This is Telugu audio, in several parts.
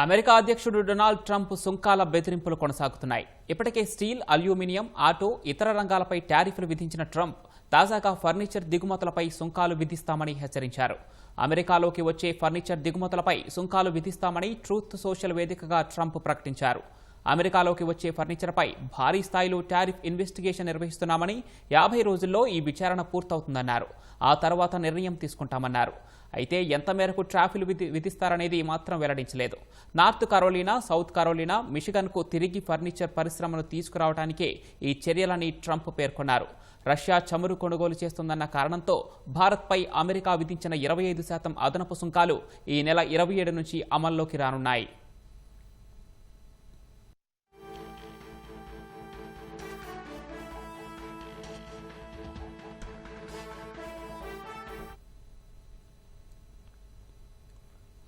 అమెరికా అధ్యక్షుడు డొనాల్డ్ ట్రంప్ సుంకాల బెదిరింపులు కొనసాగుతున్నాయి. ఇప్పటికే స్టీల్ అల్యూమినియం ఆటో ఇతర రంగాలపై టారిఫ్లు విధించిన ట్రంప్ తాజాగా ఫర్నిచర్ దిగుమతులపై సుంకాలు విధిస్తామని హెచ్చరించారు. అమెరికాలోకి వచ్చే ఫర్నిచర్ దిగుమతులపై సుంకాలు విధిస్తామని ట్రూత్ సోషల్ వేదికగా ట్రంప్ ప్రకటించారు. అమెరికాలోకి వచ్చే ఫర్నిచర్పై భారీ స్థాయిలో టారిఫ్ ఇన్వెస్టిగేషన్ నిర్వహిస్తున్నామని యాభై రోజుల్లో ఈ విచారణ పూర్తవుతుందన్నారు. ఆ తర్వాత నిర్ణయం తీసుకుంటామన్నారు. అయితే ఎంత మేరకు ట్రాఫిల్ విధి విధిస్తారనేది మాత్రం వెల్లడించలేదు. నార్త్ కరోలినా సౌత్ కరోలినా మిషిగన్కు తిరిగి ఫర్నిచర్ పరిశ్రమను తీసుకురావడానికే ఈ చర్యలని ట్రంప్ పేర్కొన్నారు. రష్యా చమురు కొనుగోలు చేస్తుందన్న కారణంతో భారత్పై అమెరికా విధించిన ఇరవై ఐదు శాతం అదనపు సుంకాలు ఈ నెల ఇరవై ఏడు నుంచి అమల్లోకి రానున్నాయి.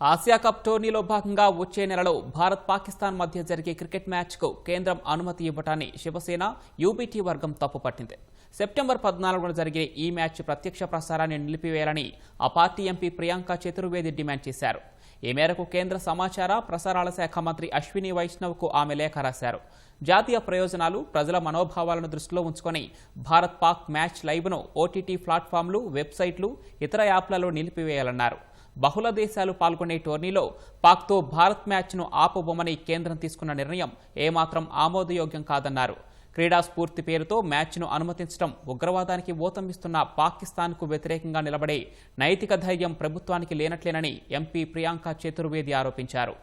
ఆసియా కప్ టోర్నీలో భాగంగా వచ్చే నెలలో భారత్ పాకిస్తాన్ మధ్య జరిగే క్రికెట్ మ్యాచ్కు కేంద్రం అనుమతి ఇవ్వటాన్ని శివసేన యూబీటీ వర్గం తప్పుపట్టింది. సెప్టెంబర్ పద్నాలుగున జరిగే ఈ మ్యాచ్ ప్రత్యక్ష ప్రసారాన్ని నిలిపివేయాలని ఆ party MP Priyanka Chaturvedi demand చేశారు. ఈ మేరకు కేంద్ర సమాచార ప్రసారాల శాఖ మంత్రి అశ్విని వైష్ణవ్కు ఆమె లేఖ రాశారు. జాతీయ ప్రయోజనాలు ప్రజల మనోభావాలను దృష్టిలో ఉంచుకొని భారత్ పాక్ మ్యాచ్ లైవ్ను ఓటీటీ ప్లాట్ఫామ్లు వెబ్సైట్లు ఇతర యాప్లలో నిలిపివేయాలన్నారు. బహుళ దేశాలు పాల్గొనే టోర్నీలో పాక్తో భారత్ మ్యాచ్ను ఆపబోమని కేంద్రం తీసుకున్న నిర్ణయం ఏమాత్రం ఆమోదయోగ్యం కాదన్నారు. క్రీడా స్ఫూర్తి పేరుతో మ్యాచ్ను అనుమతించడం ఉగ్రవాదానికి ఓతమిస్తున్న పాకిస్తాన్కు వ్యతిరేకంగా నిలబడే నైతిక ధైర్యం ప్రభుత్వానికి లేనట్లేనని ఎంపీ ప్రియాంక చతుర్వేది ఆరోపించారు.